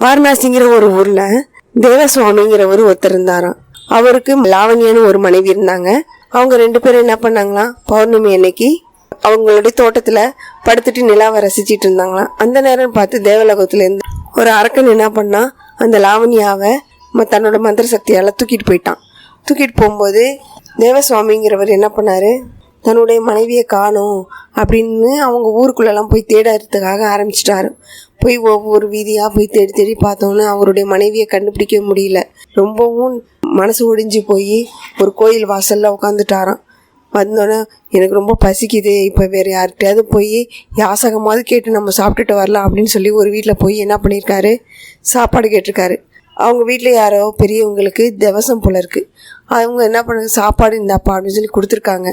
வாரணாசிங்கிற ஒரு ஊர்ல தேவசுவாமிங்கிறவர் ஒருத்தர் இருந்தாராம். அவருக்கு லாவண்யான்னு ஒரு மனைவி இருந்தாங்க. அவங்க ரெண்டு பேரும் என்ன பண்ணாங்களாம் பௌர்ணமி அன்னைக்கு அவங்களுடைய தோட்டத்துல படுத்துட்டு நிலாவை ரசிச்சிட்டு இருந்தாங்களாம் அந்த நேரம் பார்த்து தேவலோகத்துல இருந்து ஒரு அரக்கன் என்ன பண்ணா அந்த லாவண்யாவை ம- தன்னோட மந்திர சக்தியால தூக்கிட்டு போயிட்டான். தூக்கிட்டு போகும்போது தேவசுவாமிங்கிறவர் என்ன பண்ணாரு? தன்னுடைய மனைவியை காணும் அப்படின்னு அவங்க ஊருக்குள்ளெல்லாம் போய் தேடறதுக்காக ஆரம்பிச்சிட்டாரு. போய் ஒவ்வொரு வீதியாக போய் தேடி தேடி பார்த்தோன்னே அவருடைய மனைவியை கண்டுபிடிக்க முடியல. ரொம்பவும் மனசு ஒடிஞ்சு போய் ஒரு கோயில் வாசலில் உட்காந்துட்டாராம் வந்தோடனே எனக்கு ரொம்ப பசிக்குது இப்போ வேறு யார்கிட்டயாவது போய் யாசகமாவது கேட்டு நம்ம சாப்பிட்டுட்டு வரலாம் அப்படின்னு சொல்லி ஒரு வீட்டில் போய் என்ன பண்ணியிருக்காரு சாப்பாடு கேட்டிருக்காரு. அவங்க வீட்டில் யாரோ பெரியவங்களுக்கு திவசம் போல இருக்குது அவங்க என்ன பண்ணுங்க சாப்பாடு இந்தாப்பா அப்படின்னு சொல்லி கொடுத்துருக்காங்க.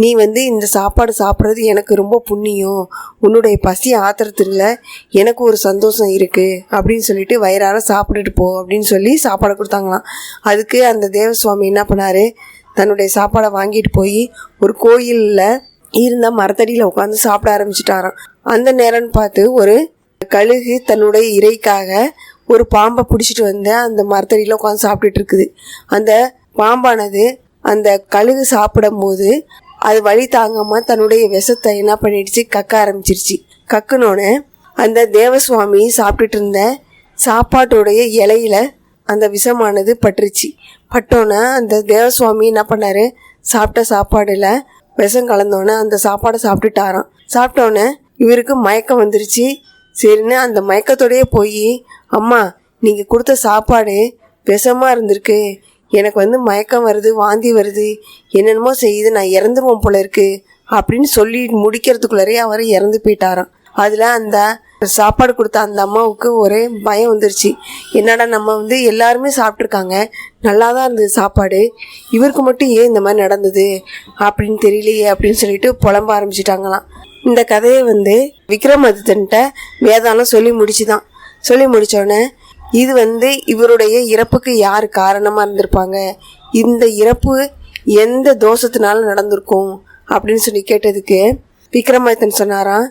நீ வந்து இந்த சாப்பாடு சாப்பிட்றது எனக்கு ரொம்ப புண்ணியம். உன்னுடைய பசி ஆத்திரத்தில் எனக்கு ஒரு சந்தோஷம் இருக்குது அப்படின்னு சொல்லிட்டு வயிறார சாப்பிட்டுட்டு போ அப்படின்னு சொல்லி சாப்பாடு கொடுத்தாங்களாம். அதுக்கு அந்த தேவசுவாமி என்ன பண்ணார்? தன்னுடைய சாப்பாடை வாங்கிட்டு போய் ஒரு கோயிலில் இருந்த மரத்தடியில் உட்காந்து சாப்பிட ஆரம்பிச்சிட்டாராம். அந்த நேரம்னு பார்த்து ஒரு கழுகு தன்னுடைய இறைக்காக ஒரு பாம்பை பிடிச்சிட்டு வந்து அந்த மரத்தடியில் உட்காந்து சாப்பிட்டுட்டு இருக்குது அந்த பாம்பானது அந்த கழுகு சாப்பிடும்போது அது வழி தாங்காமல் தன்னுடைய விஷத்தை என்ன பண்ணிடுச்சு? கக்க ஆரம்பிச்சிருச்சு. கக்குனோடனே அந்த தேவசுவாமி சாப்பிட்டுட்டு இருந்த சாப்பாட்டுடைய இலையில அந்த விஷமானது பட்டுருச்சு. பட்டோன்னே அந்த தேவசுவாமி என்ன பண்ணாரு? சாப்பிட்ட சாப்பாடில் விஷம் கலந்தோன்னே அந்த சாப்பாடை சாப்பிட்டுட்டாராம். சாப்பிட்டோன்னே இவருக்கு மயக்கம் வந்துருச்சு. சரின்னு அந்த மயக்கத்தோடையே போய் அம்மா நீங்கள் கொடுத்த சாப்பாடு விஷமாக இருந்திருக்கு. எனக்கு வந்து மயக்கம் வருது வாந்தி வருது. என்னென்னமோ செய்யுது நான் இறந்துருவோம் போல இருக்கு அப்படின்னு சொல்லி முடிக்கிறதுக்குள்ளரே அவர் இறந்து போயிட்டாராம். அதில் அந்த சாப்பாடு கொடுத்த அந்த அம்மாவுக்கு ஒரே பயம் வந்துருச்சு. என்னடா நம்ம வந்து எல்லாருமே சாப்பிட்ருக்காங்க நல்லா தான் இருந்தது சாப்பாடு. இவருக்கு மட்டும் ஏன் இந்த மாதிரி நடந்தது அப்படின்னு தெரியலையே அப்படின்னு சொல்லிட்டு புலம்ப ஆரம்பிச்சிட்டாங்களாம். இந்த கதையை வந்து விக்ரமாதித்தன்ட்ட வேதாளம் சொல்லி முடிச்சுதான். சொல்லி முடித்தோடனே இது வந்து இவருடைய இறப்புக்கு யார் காரணமாக இருந்திருப்பாங்க? இந்த இறப்பு எந்த தோஷத்தினால நடந்திருக்கும்? அப்படின்னு சொல்லி கேட்டதுக்கு விக்ரமாதித்தன் சொன்னாராம்